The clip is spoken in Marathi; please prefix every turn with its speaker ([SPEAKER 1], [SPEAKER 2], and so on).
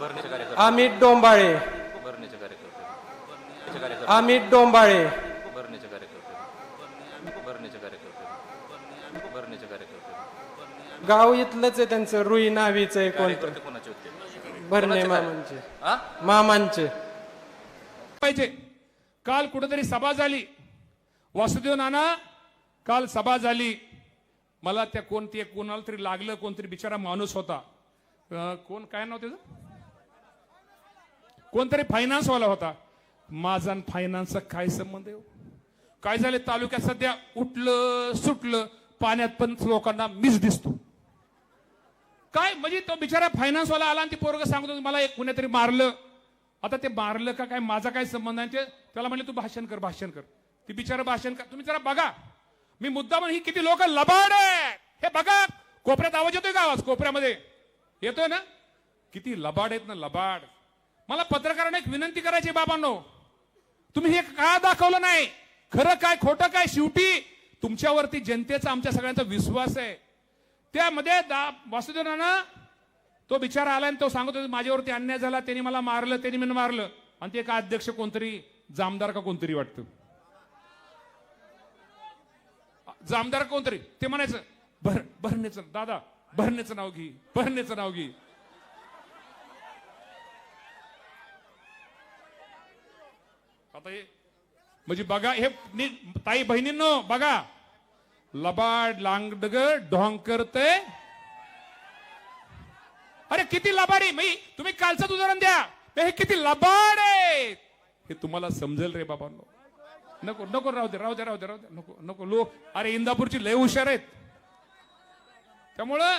[SPEAKER 1] भरणीचे कार्यकर्ते.
[SPEAKER 2] अमित डोंबाळे.
[SPEAKER 1] भरणीचे कार्यकर्ते.
[SPEAKER 2] अमित डोंबाळे.
[SPEAKER 1] भरणीचे कार्यकर्ते. भरणीचे कार्यकर्ते. भरणीचे कार्यकर्ते.
[SPEAKER 2] गाव इथलंच आहे त्यांचं रुई नावीचं आहे कोणतं?
[SPEAKER 1] कार्यकर्ते कोणाचे होते?
[SPEAKER 2] भरणे मामांचे.
[SPEAKER 1] हा
[SPEAKER 2] मामांचे.
[SPEAKER 3] पाहिजे. काल कुठेतरी सभा झाली. वासुदेव नाना काल सभा झाली. मला त्या कोणती कोणाला तरी लागलं कोणतरी बिचारा माणूस होता. अं, कोण काय नाव त्याचं? कोणतरी फायनान्सवाला होता. माझा आणि फायनान्सचा काय संबंध आहे हो? काय झाले? तालुक्यात सध्या उठलं सुटलं पाण्यात पण लोकांना मिस दिसतो. काय? म्हणजे तो बिचारा फायनान्सवाला आला आणि ती पोरग सांगतो मला एक कुणीतरी मारलं. आता ते मारलं का काय? माझा काय संबंध आहे? ते त्याला म्हणले तू भाषण कर भाषण कर. ती बिचारा भाषण कर तुम्ही जरा बघा. मी मुद्दा म्हणून ही किती लोक लबाड आहे हे बघा. कोपऱ्यात आवाज येतोय का आवाज? कोपऱ्यामध्ये. येतोय ना? किती लबाड आहेत ना लबाड. मला पत्रकारांना एक विनंती करायची बाबांनो. तुम्ही हे का दाखवलं नाही? खरं काय खोटं काय? शेवटी तुमच्यावरती जनतेचा आमच्या सगळ्यांचा विश्वास आहे. त्यामध्ये दा तो बिचारा आला आणि तो सांगत होता माझ्यावरती अन्याय झाला त्यांनी मला मारलं त्यांनी मला मारलं. आणि ते का अध्यक्ष कोणतरी जामदार का कोणतरी वाटतं. जामदार कोणतरी? ते म्हणायचं भर भरणेचं दादा भरणेचं नाव घे भरणेचं नाव घे. आता हे म्हणजे बघा हे ताई बहिणींनो बघा. लबाड लांगडग ढोंग करते. अरे किती लबाड आहे? मी तुम्ही कालचं उदाहरण द्या. हे किती लबाड आहे? हे तुम्हाला समजेल रे बाबा नको नको राहू दे राहू दे राहू दे राहू दे. नको नको लोक अरे इंदापूरची लय हुशार आहेत. त्यामुळं